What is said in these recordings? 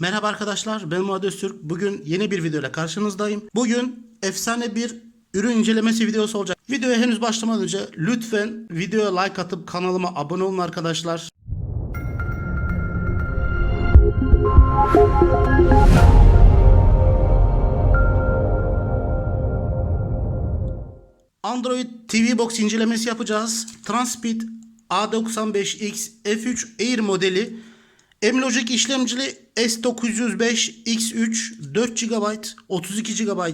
Merhaba arkadaşlar ben Murat Öztürk. Bugün yeni bir videoyla karşınızdayım. Bugün efsane bir ürün incelemesi videosu olacak. Videoya henüz başlamadan önce lütfen videoya like atıp kanalıma abone olun arkadaşlar. Android TV Box incelemesi yapacağız. Transpeed A95X F3 Air modeli M-Logic işlemcili S905 X3 4 GB 32 GB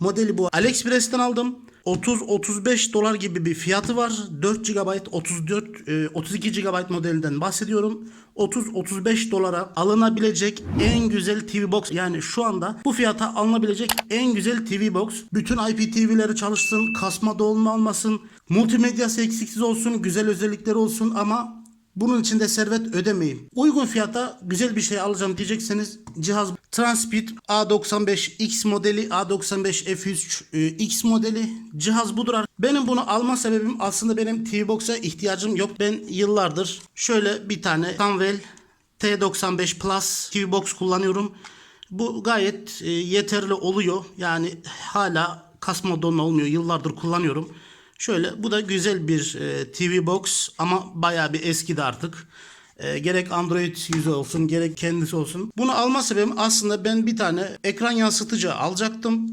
modeli bu. AliExpress'ten aldım. 30-35 dolar gibi bir fiyatı var. 4 GB 34 e, 32 GB modelinden bahsediyorum. 30-35 dolara alınabilecek en güzel TV box yani şu anda bu fiyata alınabilecek en güzel TV box. Bütün IPTV'leri çalışsın, kasma dolma olmasın, multimedyası eksiksiz olsun, güzel özellikleri olsun ama bunun için de servet ödemeyin. Uygun fiyata güzel bir şey alacağım diyecekseniz cihaz Transpeed A95X modeli A95 F3 e, X modeli cihaz budur. Benim bunu alma sebebim aslında benim TV Box'a ihtiyacım yok. Ben yıllardır şöyle bir tane Canwell T95 Plus TV Box kullanıyorum. Bu gayet e, yeterli oluyor. Yani hala kasma donma olmuyor. Yıllardır kullanıyorum. Şöyle bu da güzel bir e, TV box ama bayağı bir eskidi artık. E, gerek Android yüzü olsun gerek kendisi olsun. Bunu alma sebebim aslında ben bir tane ekran yansıtıcı alacaktım.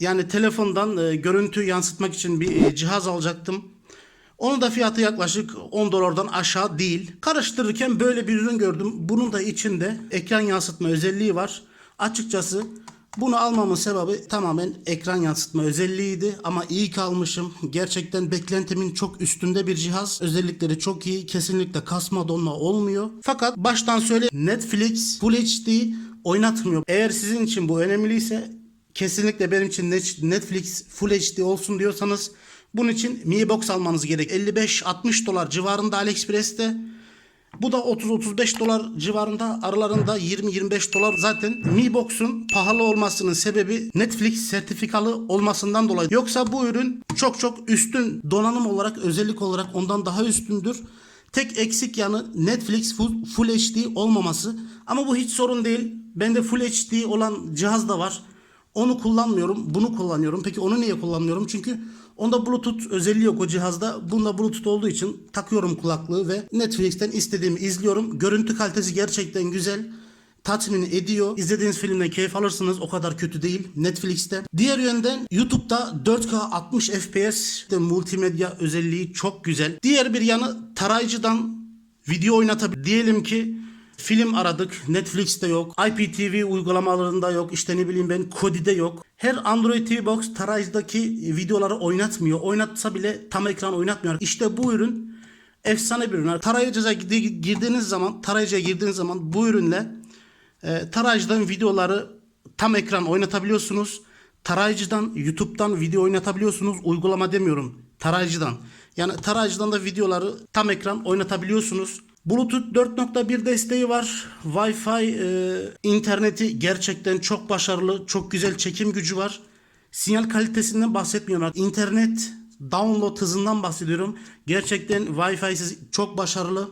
Yani telefondan e, görüntü yansıtmak için bir e, cihaz alacaktım. Onun da fiyatı yaklaşık 10 dolardan aşağı değil. Karıştırırken böyle bir ürün gördüm. Bunun da içinde ekran yansıtma özelliği var. Açıkçası bunu almamın sebebi tamamen ekran yansıtma özelliğiydi ama iyi kalmışım. Gerçekten beklentimin çok üstünde bir cihaz. Özellikleri çok iyi. Kesinlikle kasma donma olmuyor. Fakat baştan söyle Netflix Full HD oynatmıyor. Eğer sizin için bu önemliyse kesinlikle benim için Net- Netflix Full HD olsun diyorsanız bunun için Mi Box almanız gerek. 55-60 dolar civarında AliExpress'te. Bu da 30-35 dolar civarında aralarında 20-25 dolar zaten Mi Box'un pahalı olmasının sebebi Netflix sertifikalı olmasından dolayı. Yoksa bu ürün çok çok üstün donanım olarak özellik olarak ondan daha üstündür. Tek eksik yanı Netflix full, HD olmaması. Ama bu hiç sorun değil. Bende Full HD olan cihaz da var. Onu kullanmıyorum. Bunu kullanıyorum. Peki onu niye kullanmıyorum? Çünkü onda Bluetooth özelliği yok o cihazda. Bunda Bluetooth olduğu için takıyorum kulaklığı ve Netflix'ten istediğimi izliyorum. Görüntü kalitesi gerçekten güzel. Tatmin ediyor. İzlediğiniz filmden keyif alırsınız. O kadar kötü değil Netflix'te. Diğer yönden YouTube'da 4K 60 FPS de multimedya özelliği çok güzel. Diğer bir yanı tarayıcıdan video oynatabilir. Diyelim ki Film aradık. Netflix'te yok. IPTV uygulamalarında yok. İşte ne bileyim ben Kodi'de yok. Her Android TV Box tarayıcıdaki videoları oynatmıyor. Oynatsa bile tam ekran oynatmıyor. İşte bu ürün efsane bir ürün. Tarayıcıya girdiğiniz zaman, tarayıcıya girdiğiniz zaman bu ürünle e, tarayıcıdan videoları tam ekran oynatabiliyorsunuz. Tarayıcıdan, YouTube'dan video oynatabiliyorsunuz. Uygulama demiyorum. Tarayıcıdan. Yani tarayıcıdan da videoları tam ekran oynatabiliyorsunuz. Bluetooth 4.1 desteği var. Wi-Fi e, interneti gerçekten çok başarılı. Çok güzel çekim gücü var. Sinyal kalitesinden bahsetmiyorum. İnternet download hızından bahsediyorum. Gerçekten Wi-Fi'siz çok başarılı.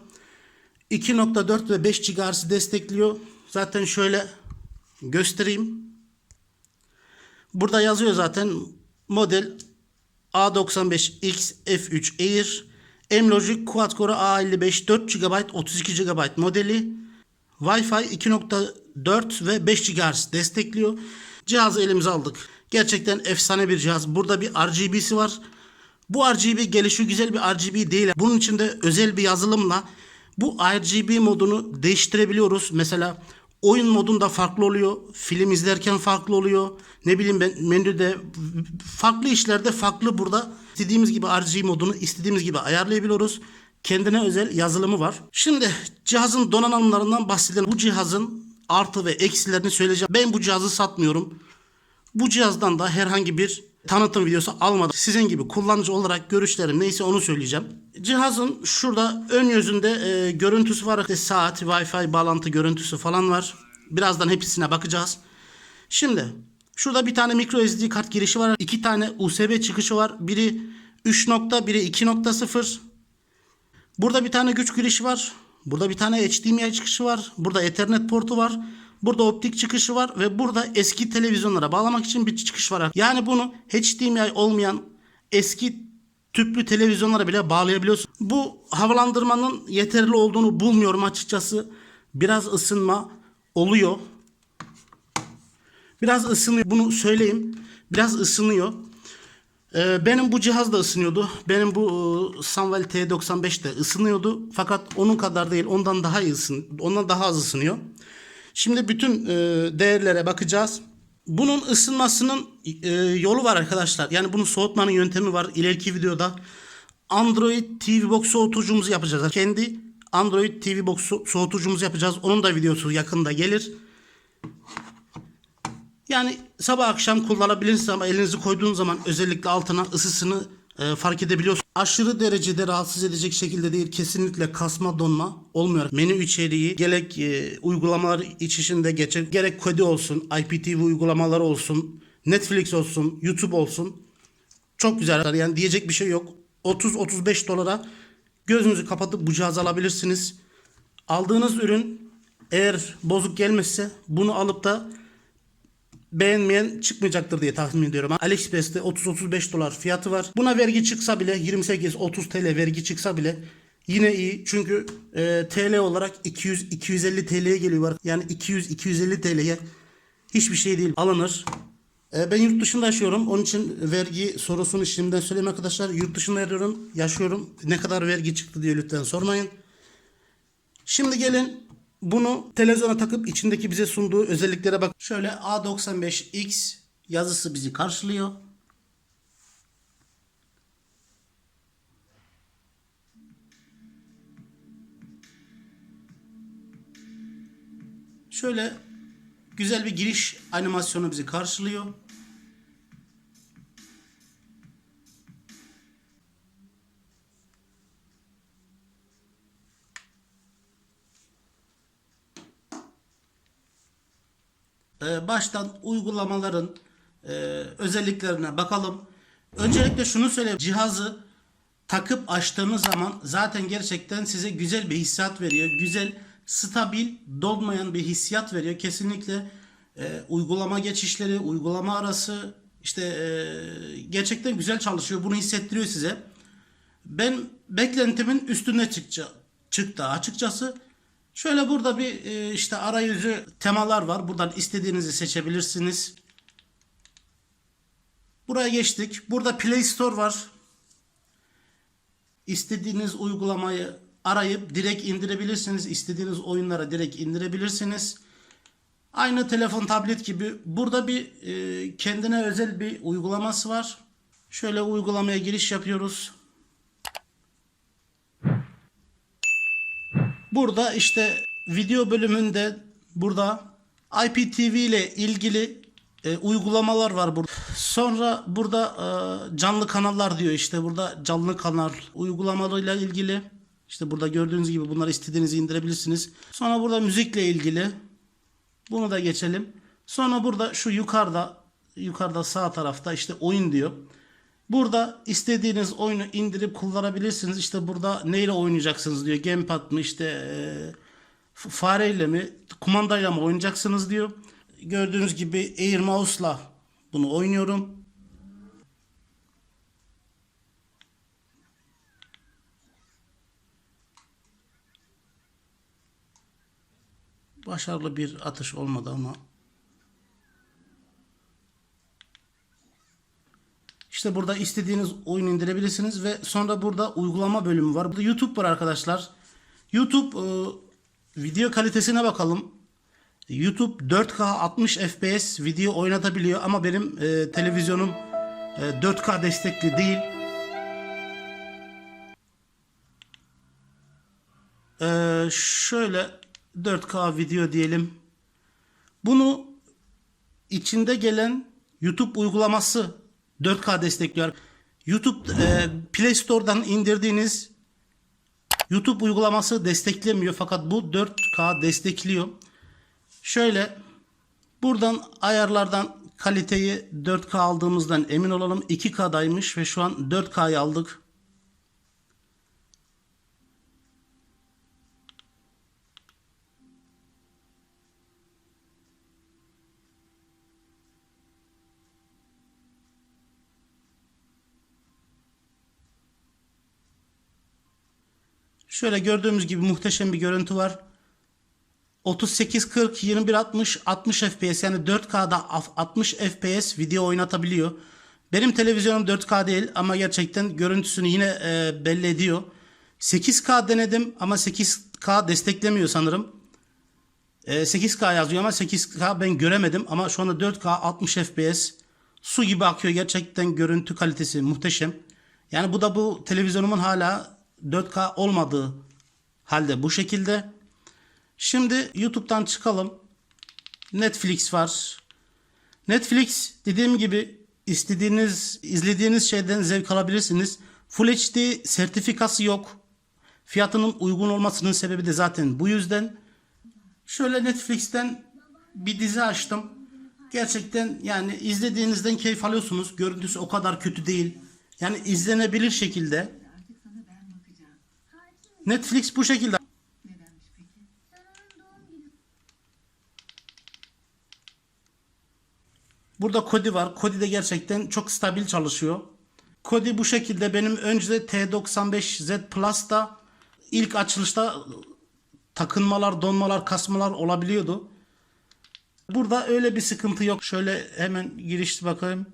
2.4 ve 5 GHz destekliyor. Zaten şöyle göstereyim. Burada yazıyor zaten model A95X F3 Air M-Logic Quad-Core A55 4 GB 32 GB modeli Wi-Fi 2.4 ve 5 GHz destekliyor. Cihazı elimize aldık. Gerçekten efsane bir cihaz. Burada bir RGB'si var. Bu RGB gelişi güzel bir RGB değil. Bunun için de özel bir yazılımla bu RGB modunu değiştirebiliyoruz. Mesela oyun modunda farklı oluyor. Film izlerken farklı oluyor. Ne bileyim ben menüde farklı işlerde farklı burada. İstediğimiz gibi RGB modunu istediğimiz gibi ayarlayabiliyoruz. Kendine özel yazılımı var. Şimdi cihazın donanımlarından bahsedelim. Bu cihazın artı ve eksilerini söyleyeceğim. Ben bu cihazı satmıyorum. Bu cihazdan da herhangi bir tanıtım videosu almadım. Sizin gibi kullanıcı olarak görüşlerim neyse onu söyleyeceğim. Cihazın şurada ön yüzünde e, görüntüsü var. İşte saat, Wi-Fi bağlantı görüntüsü falan var. Birazdan hepsine bakacağız. Şimdi şurada bir tane micro SD kart girişi var. iki tane USB çıkışı var. Biri 3 nokta, biri 2.0. Burada bir tane güç girişi var. Burada bir tane HDMI çıkışı var. Burada Ethernet portu var. Burada optik çıkışı var ve burada eski televizyonlara bağlamak için bir çıkış var. Yani bunu HDMI olmayan eski tüplü televizyonlara bile bağlayabiliyorsun. Bu havalandırmanın yeterli olduğunu bulmuyorum açıkçası. Biraz ısınma oluyor. Biraz ısınıyor. Bunu söyleyeyim. Biraz ısınıyor. Ee, benim bu cihaz da ısınıyordu. Benim bu e, Sunwell T95 de ısınıyordu. Fakat onun kadar değil. Ondan daha iyi ısın, ondan daha az ısınıyor. Şimdi bütün e, değerlere bakacağız. Bunun ısınmasının e, yolu var arkadaşlar. Yani bunu soğutmanın yöntemi var. İleriki videoda Android TV Box soğutucumuzu yapacağız. Kendi Android TV Box so- soğutucumuzu yapacağız. Onun da videosu yakında gelir. Yani sabah akşam kullanabilirsiniz ama elinizi koyduğunuz zaman özellikle altına ısısını e, fark edebiliyorsunuz. Aşırı derecede rahatsız edecek şekilde değil kesinlikle kasma donma olmuyor. Menü içeriği gerek e, uygulamalar iç içinde geçer gerek kodi olsun IPTV uygulamaları olsun Netflix olsun YouTube olsun çok güzel yani diyecek bir şey yok. 30-35 dolara gözünüzü kapatıp bu cihazı alabilirsiniz. Aldığınız ürün eğer bozuk gelmezse bunu alıp da beğenmeyen çıkmayacaktır diye tahmin ediyorum. AliExpress'te 30-35 dolar fiyatı var. Buna vergi çıksa bile 28-30 TL vergi çıksa bile yine iyi. Çünkü e, TL olarak 200-250 TL'ye geliyor. Yani 200-250 TL'ye hiçbir şey değil alınır. E, ben yurt dışında yaşıyorum. Onun için vergi sorusunu şimdiden söyleyeyim arkadaşlar. Yurt dışında yaşıyorum. yaşıyorum. Ne kadar vergi çıktı diye lütfen sormayın. Şimdi gelin bunu televizyona takıp içindeki bize sunduğu özelliklere bak. Şöyle A95X yazısı bizi karşılıyor. Şöyle güzel bir giriş animasyonu bizi karşılıyor. Ee, baştan uygulamaların e, özelliklerine bakalım. Öncelikle şunu söyleyeyim. Cihazı takıp açtığınız zaman zaten gerçekten size güzel bir hissiyat veriyor. Güzel, stabil, dolmayan bir hissiyat veriyor. Kesinlikle e, uygulama geçişleri, uygulama arası işte e, gerçekten güzel çalışıyor. Bunu hissettiriyor size. Ben beklentimin üstüne çıkça, çıktı açıkçası. Şöyle burada bir e, işte arayüzü temalar var. Buradan istediğinizi seçebilirsiniz. Buraya geçtik. Burada Play Store var. İstediğiniz uygulamayı arayıp direkt indirebilirsiniz. İstediğiniz oyunlara direkt indirebilirsiniz. Aynı telefon, tablet gibi. Burada bir e, kendine özel bir uygulaması var. Şöyle uygulamaya giriş yapıyoruz. Burada işte video bölümünde burada IPTV ile ilgili e, uygulamalar var burada. Sonra burada e, canlı kanallar diyor işte burada canlı kanal uygulamalarıyla ilgili. İşte burada gördüğünüz gibi bunları istediğinizi indirebilirsiniz. Sonra burada müzikle ilgili. Bunu da geçelim. Sonra burada şu yukarıda yukarıda sağ tarafta işte oyun diyor. Burada istediğiniz oyunu indirip kullanabilirsiniz. İşte burada neyle oynayacaksınız diyor. Gamepad mı işte e, fareyle mi kumandayla mı oynayacaksınız diyor. Gördüğünüz gibi Air Mouse'la bunu oynuyorum. Başarılı bir atış olmadı ama İşte burada istediğiniz oyun indirebilirsiniz ve sonra burada uygulama bölümü var. Burada YouTube var arkadaşlar. YouTube e, video kalitesine bakalım. YouTube 4K 60 FPS video oynatabiliyor ama benim e, televizyonum e, 4K destekli değil. E, şöyle 4K video diyelim. Bunu içinde gelen YouTube uygulaması 4K destekliyor. YouTube e, Play Store'dan indirdiğiniz YouTube uygulaması desteklemiyor fakat bu 4K destekliyor. Şöyle buradan ayarlardan kaliteyi 4K aldığımızdan emin olalım. 2K'daymış ve şu an 4K'yı aldık. Şöyle gördüğümüz gibi muhteşem bir görüntü var. 38 40 21 60 60 FPS yani 4K'da af- 60 FPS video oynatabiliyor. Benim televizyonum 4K değil ama gerçekten görüntüsünü yine e, belli ediyor. 8K denedim ama 8K desteklemiyor sanırım. E, 8K yazıyor ama 8K ben göremedim ama şu anda 4K 60 FPS su gibi akıyor gerçekten görüntü kalitesi muhteşem. Yani bu da bu televizyonumun hala 4K olmadığı halde bu şekilde. Şimdi YouTube'dan çıkalım. Netflix var. Netflix dediğim gibi istediğiniz, izlediğiniz şeyden zevk alabilirsiniz. Full HD sertifikası yok. Fiyatının uygun olmasının sebebi de zaten bu yüzden. Şöyle Netflix'ten bir dizi açtım. Gerçekten yani izlediğinizden keyif alıyorsunuz. Görüntüsü o kadar kötü değil. Yani izlenebilir şekilde. Artık sana ben bakacağım. Netflix bu şekilde. Nedenmiş peki? Burada Kodi var. Kodi de gerçekten çok stabil çalışıyor. Kodi bu şekilde benim önce T95Z Plus'ta ilk açılışta takınmalar, donmalar, kasmalar olabiliyordu. Burada öyle bir sıkıntı yok. Şöyle hemen girişti bakayım.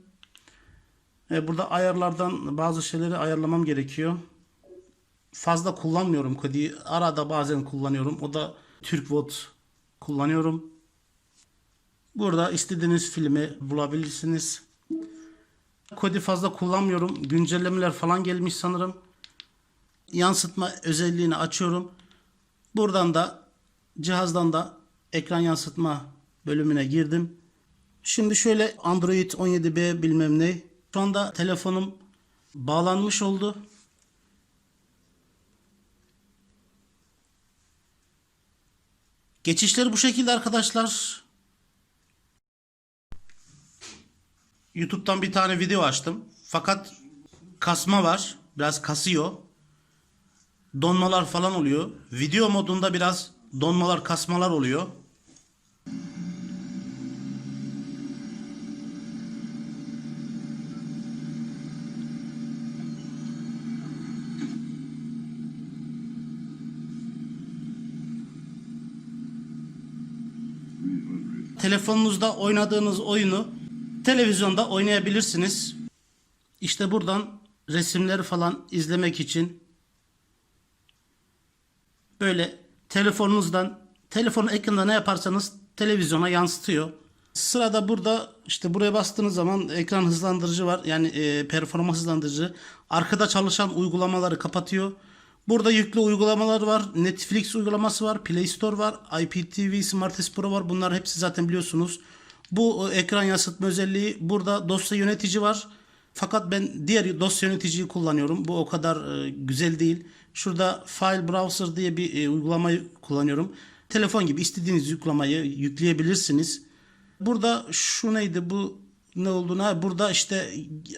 E, Burada ayarlardan bazı şeyleri ayarlamam gerekiyor. Fazla kullanmıyorum Kodi'yi. Arada bazen kullanıyorum. O da TürkVOD kullanıyorum. Burada istediğiniz filmi bulabilirsiniz. Kodi fazla kullanmıyorum. Güncellemeler falan gelmiş sanırım. Yansıtma özelliğini açıyorum. Buradan da cihazdan da ekran yansıtma bölümüne girdim. Şimdi şöyle Android 17B bilmem ne. Şu anda telefonum bağlanmış oldu. Geçişleri bu şekilde arkadaşlar. YouTube'dan bir tane video açtım. Fakat kasma var. Biraz kasıyor. Donmalar falan oluyor. Video modunda biraz donmalar, kasmalar oluyor. Telefonunuzda oynadığınız oyunu televizyonda oynayabilirsiniz. İşte buradan resimleri falan izlemek için böyle telefonunuzdan telefon ekranında ne yaparsanız televizyona yansıtıyor. Sırada burada işte buraya bastığınız zaman ekran hızlandırıcı var. Yani e, performans hızlandırıcı. Arkada çalışan uygulamaları kapatıyor. Burada yüklü uygulamalar var. Netflix uygulaması var. Play Store var. IPTV Smartest Pro var. Bunlar hepsi zaten biliyorsunuz. Bu e, ekran yansıtma özelliği. Burada dosya yönetici var. Fakat ben diğer dosya yöneticiyi kullanıyorum. Bu o kadar e, güzel değil. Şurada File Browser diye bir e, uygulamayı kullanıyorum. Telefon gibi istediğiniz uygulamayı yükleyebilirsiniz. Burada şu neydi bu ne olduğuna burada işte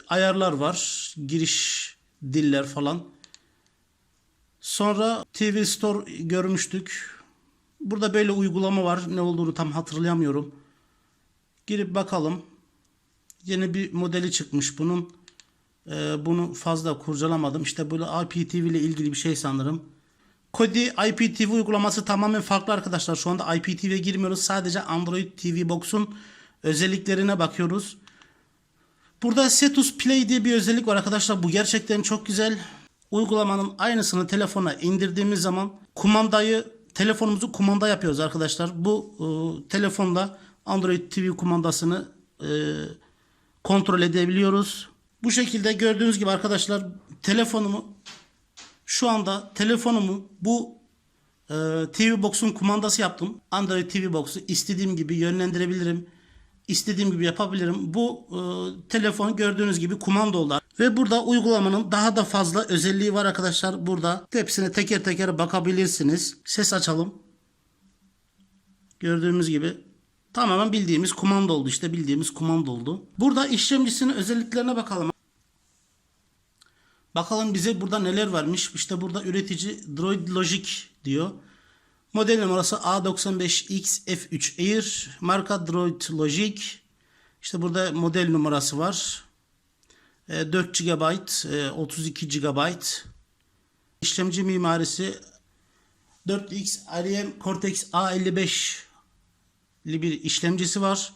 ayarlar var. Giriş diller falan. Sonra TV Store görmüştük. Burada böyle uygulama var. Ne olduğunu tam hatırlayamıyorum. Girip bakalım. Yeni bir modeli çıkmış bunun. Ee, bunu fazla kurcalamadım. İşte böyle IPTV ile ilgili bir şey sanırım. Kodi IPTV uygulaması tamamen farklı arkadaşlar. Şu anda IPTV'ye girmiyoruz. Sadece Android TV Box'un özelliklerine bakıyoruz. Burada Setus Play diye bir özellik var arkadaşlar. Bu gerçekten çok güzel. Uygulamanın aynısını telefona indirdiğimiz zaman kumandayı telefonumuzu kumanda yapıyoruz arkadaşlar. Bu e, telefonda Android TV kumandasını e, kontrol edebiliyoruz. Bu şekilde gördüğünüz gibi arkadaşlar telefonumu şu anda telefonumu bu e, TV Box'un kumandası yaptım. Android TV Box'u istediğim gibi yönlendirebilirim. İstediğim gibi yapabilirim. Bu e, telefon gördüğünüz gibi kumanda oldu. Ve burada uygulamanın daha da fazla özelliği var arkadaşlar. Burada hepsine teker teker bakabilirsiniz. Ses açalım. Gördüğümüz gibi tamamen bildiğimiz kumanda oldu. İşte bildiğimiz kumanda oldu. Burada işlemcisinin özelliklerine bakalım. Bakalım bize burada neler varmış. İşte burada üretici Droid Logic diyor. Model numarası A95X F3 Air. Marka Droid Logic. İşte burada model numarası var. E, 4 GB, e, 32 GB. İşlemci mimarisi 4X ARM Cortex A55'li bir işlemcisi var.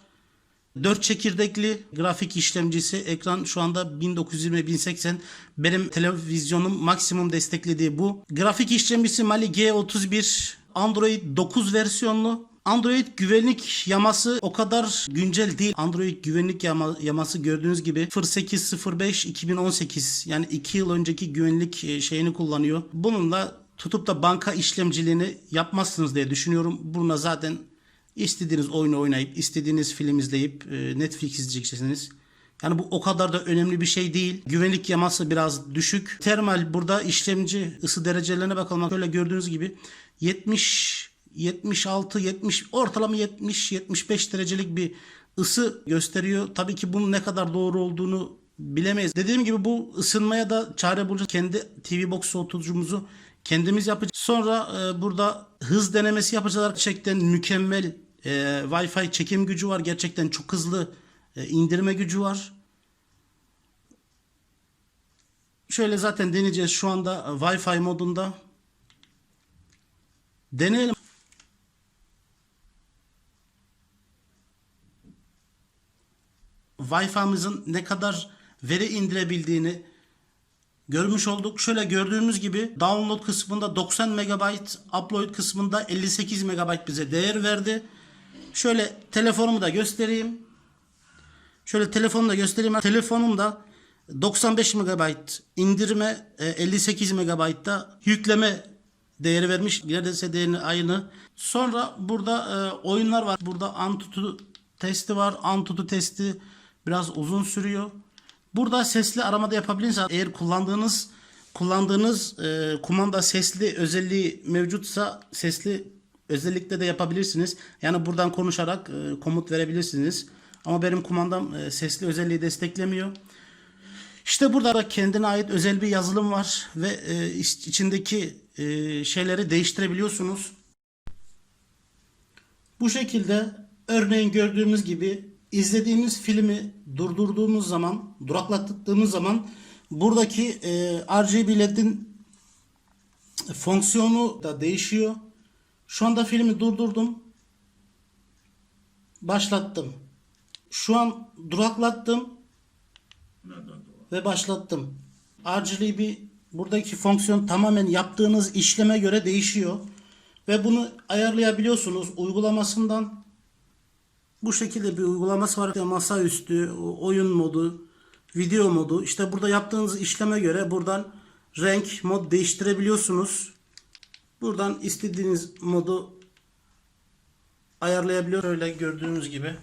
4 çekirdekli grafik işlemcisi. Ekran şu anda 1920-1080. Benim televizyonum maksimum desteklediği bu. Grafik işlemcisi Mali G31 Android 9 versiyonlu. Android güvenlik yaması o kadar güncel değil. Android güvenlik yama, yaması gördüğünüz gibi 0805 2018 yani 2 yıl önceki güvenlik e, şeyini kullanıyor. Bununla tutup da banka işlemciliğini yapmazsınız diye düşünüyorum. Buna zaten istediğiniz oyunu oynayıp istediğiniz film izleyip e, Netflix izleyeceksiniz. Yani bu o kadar da önemli bir şey değil. Güvenlik yaması biraz düşük. Termal burada işlemci ısı derecelerine bakalım. Şöyle gördüğünüz gibi 70 76 70 ortalama 70 75 derecelik bir ısı gösteriyor. Tabii ki bunun ne kadar doğru olduğunu bilemeyiz. Dediğim gibi bu ısınmaya da çare bulacağız. Kendi TV Box soğutucumuzu kendimiz yapacağız. Sonra e, burada hız denemesi yapacağız. Gerçekten mükemmel e, Wi-Fi çekim gücü var. Gerçekten çok hızlı e, indirme gücü var. Şöyle zaten deneyeceğiz şu anda Wi-Fi modunda. Deneyelim. Wi-Fi'mizin ne kadar veri indirebildiğini görmüş olduk. Şöyle gördüğümüz gibi download kısmında 90 MB, upload kısmında 58 MB bize değer verdi. Şöyle telefonumu da göstereyim. Şöyle telefonumu da göstereyim. Telefonumda 95 MB indirme, e, 58 MB da yükleme değeri vermiş. Neredeyse değerini aynı. Sonra burada e, oyunlar var. Burada Antutu testi var. Antutu testi biraz uzun sürüyor. Burada sesli aramada yapabilirsiniz. Eğer kullandığınız kullandığınız e, kumanda sesli özelliği mevcutsa sesli özellikle de yapabilirsiniz. Yani buradan konuşarak e, komut verebilirsiniz. Ama benim kumandam e, sesli özelliği desteklemiyor. İşte burada da kendine ait özel bir yazılım var ve e, iç- içindeki e, şeyleri değiştirebiliyorsunuz. Bu şekilde örneğin gördüğümüz gibi izlediğimiz filmi durdurduğumuz zaman, duraklattığımız zaman buradaki e, RGB LED'in fonksiyonu da değişiyor. Şu anda filmi durdurdum. Başlattım. Şu an duraklattım ve başlattım. RGB buradaki fonksiyon tamamen yaptığınız işleme göre değişiyor. Ve bunu ayarlayabiliyorsunuz uygulamasından. Bu şekilde bir uygulaması var. Masaüstü, oyun modu, video modu. İşte burada yaptığınız işleme göre buradan renk, mod değiştirebiliyorsunuz. Buradan istediğiniz modu ayarlayabiliyor. Öyle gördüğünüz gibi.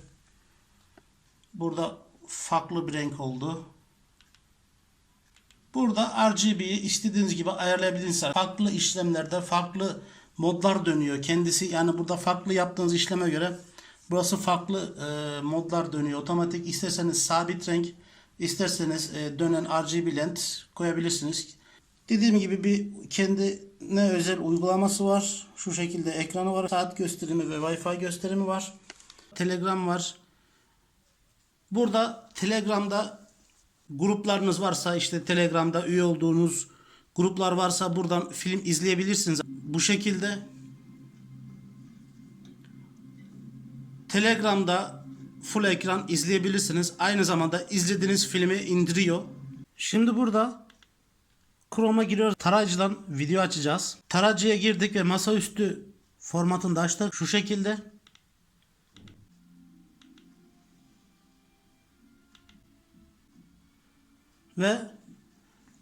Burada farklı bir renk oldu. Burada RGB'yi istediğiniz gibi ayarlayabilirsiniz. Farklı işlemlerde farklı modlar dönüyor. Kendisi yani burada farklı yaptığınız işleme göre burası farklı e, modlar dönüyor. Otomatik isterseniz sabit renk, isterseniz e, dönen RGB lent koyabilirsiniz. Dediğim gibi bir kendine özel uygulaması var. Şu şekilde ekranı var. Saat gösterimi ve Wi-Fi gösterimi var. Telegram var. Burada Telegram'da gruplarınız varsa işte Telegram'da üye olduğunuz gruplar varsa buradan film izleyebilirsiniz. Bu şekilde Telegram'da full ekran izleyebilirsiniz. Aynı zamanda izlediğiniz filmi indiriyor. Şimdi burada Chrome'a giriyoruz. Tarayıcıdan video açacağız. Tarayıcıya girdik ve masaüstü formatını da açtık. Şu şekilde. Ve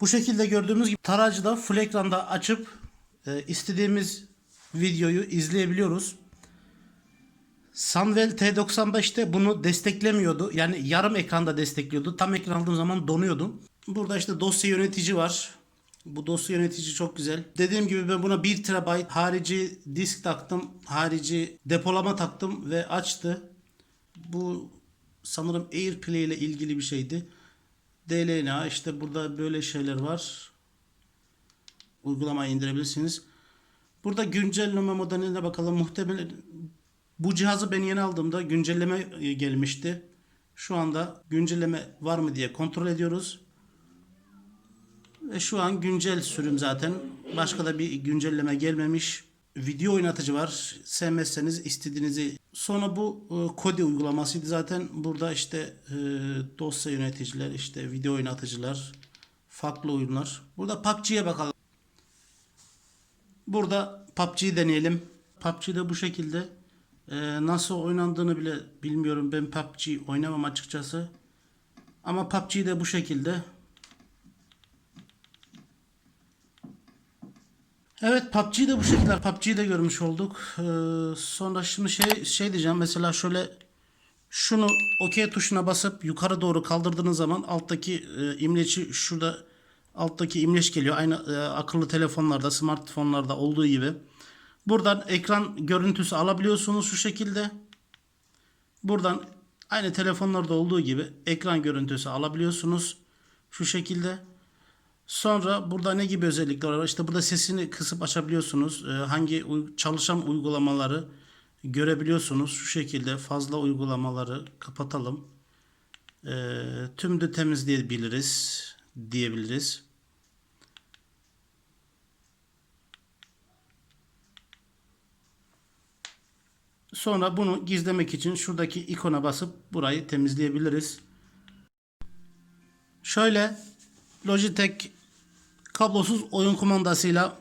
bu şekilde gördüğümüz gibi tarayıcıda full ekranda açıp e, istediğimiz videoyu izleyebiliyoruz. Sunwell T95'te bunu desteklemiyordu. Yani yarım ekranda destekliyordu. Tam ekran aldığım zaman donuyordu. Burada işte dosya yönetici var. Bu dosya yönetici çok güzel. Dediğim gibi ben buna 1 TB harici disk taktım. Harici depolama taktım ve açtı. Bu sanırım AirPlay ile ilgili bir şeydi. DLNA işte burada böyle şeyler var. Uygulamayı indirebilirsiniz. Burada güncelleme modeline bakalım. Muhtemelen bu cihazı ben yeni aldığımda güncelleme e, gelmişti. Şu anda güncelleme var mı diye kontrol ediyoruz. Ve şu an güncel sürüm zaten. Başka da bir güncelleme gelmemiş. video oynatıcı var. Sevmezseniz istediğinizi. Sonra bu e, Kodi uygulamasıydı zaten. Burada işte e, dosya yöneticiler, işte video oynatıcılar, farklı oyunlar. Burada PUBG'ye bakalım. Burada PUBG'yi deneyelim. PUBG'de bu şekilde. E, nasıl oynandığını bile bilmiyorum. Ben PUBG oynamam açıkçası. Ama PUBG de bu şekilde. Evet PUBG'yi de bu şekilde PUBG'yi de görmüş olduk. Ee, sonra şimdi şey şey diyeceğim mesela şöyle şunu OK tuşuna basıp yukarı doğru kaldırdığınız zaman alttaki e, imleci şurada alttaki imleç geliyor. Aynı e, akıllı telefonlarda, smartfonlarda olduğu gibi. Buradan ekran görüntüsü alabiliyorsunuz şu şekilde. Buradan aynı telefonlarda olduğu gibi ekran görüntüsü alabiliyorsunuz şu şekilde. Sonra burada ne gibi özellikler var? İşte burada sesini kısıp açabiliyorsunuz. Ee, hangi çalışan uygulamaları görebiliyorsunuz. Şu şekilde fazla uygulamaları kapatalım. Ee, tüm de temizleyebiliriz diyebiliriz. Sonra bunu gizlemek için şuradaki ikona basıp burayı temizleyebiliriz. Şöyle Logitech kablosuz oyun kumandasıyla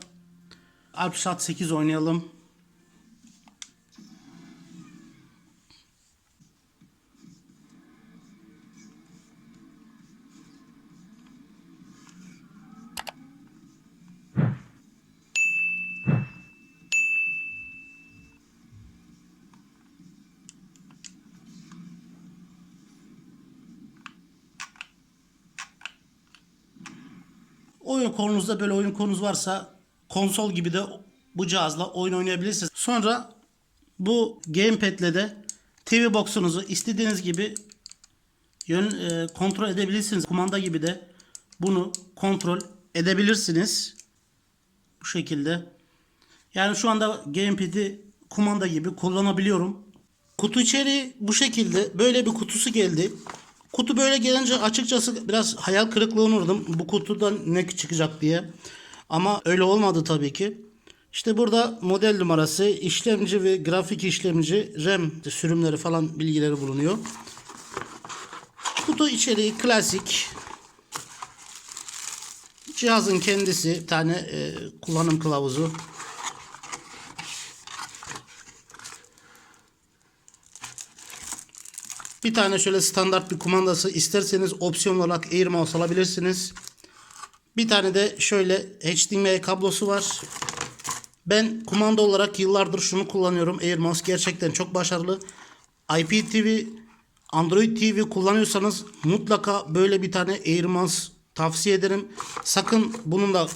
Alpsat 8 oynayalım. Oyun konunuzda böyle oyun konunuz varsa konsol gibi de bu cihazla oyun oynayabilirsiniz. Sonra bu gamepad'le de TV box'unuzu istediğiniz gibi yön e, kontrol edebilirsiniz. Kumanda gibi de bunu kontrol edebilirsiniz. Bu şekilde. Yani şu anda gamepad'i kumanda gibi kullanabiliyorum. Kutu içeriği bu şekilde. Böyle bir kutusu geldi. Kutu böyle gelince açıkçası biraz hayal kırıklığına uğradım. Bu kutudan ne çıkacak diye. Ama öyle olmadı tabii ki. İşte burada model numarası, işlemci ve grafik işlemci, RAM sürümleri falan bilgileri bulunuyor. Kutu içeriği klasik. Cihazın kendisi bir tane e, kullanım kılavuzu. Bir tane şöyle standart bir kumandası isterseniz opsiyon olarak Air Mouse alabilirsiniz. Bir tane de şöyle HDMI kablosu var. Ben kumanda olarak yıllardır şunu kullanıyorum. Air Mouse gerçekten çok başarılı. IPTV, Android TV kullanıyorsanız mutlaka böyle bir tane Air Mouse tavsiye ederim. Sakın bununla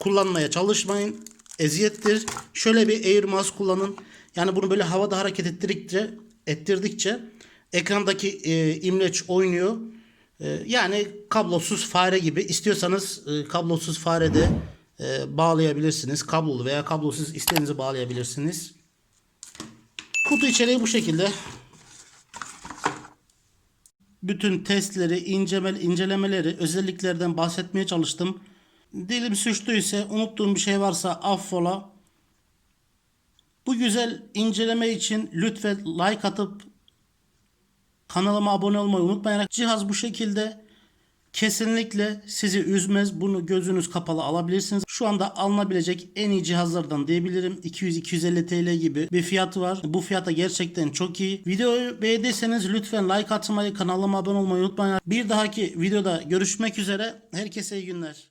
kullanmaya çalışmayın. Eziyettir. Şöyle bir Air Mouse kullanın. Yani bunu böyle havada hareket ettirdikçe, ettirdikçe ekrandaki e, imleç oynuyor. E, yani kablosuz fare gibi istiyorsanız e, kablosuz farede e, bağlayabilirsiniz. Kablolu veya kablosuz istediğinizi bağlayabilirsiniz. Kutu içeriği bu şekilde. Bütün testleri, inceleme, incelemeleri, özelliklerden bahsetmeye çalıştım. Dilim suçluysa, unuttuğum bir şey varsa affola. Bu güzel inceleme için lütfen like atıp Kanalıma abone olmayı unutmayın. Cihaz bu şekilde kesinlikle sizi üzmez. Bunu gözünüz kapalı alabilirsiniz. Şu anda alınabilecek en iyi cihazlardan diyebilirim. 200-250 TL gibi bir fiyatı var. Bu fiyata gerçekten çok iyi. Videoyu beğendiyseniz lütfen like atmayı, kanalıma abone olmayı unutmayın. Bir dahaki videoda görüşmek üzere. Herkese iyi günler.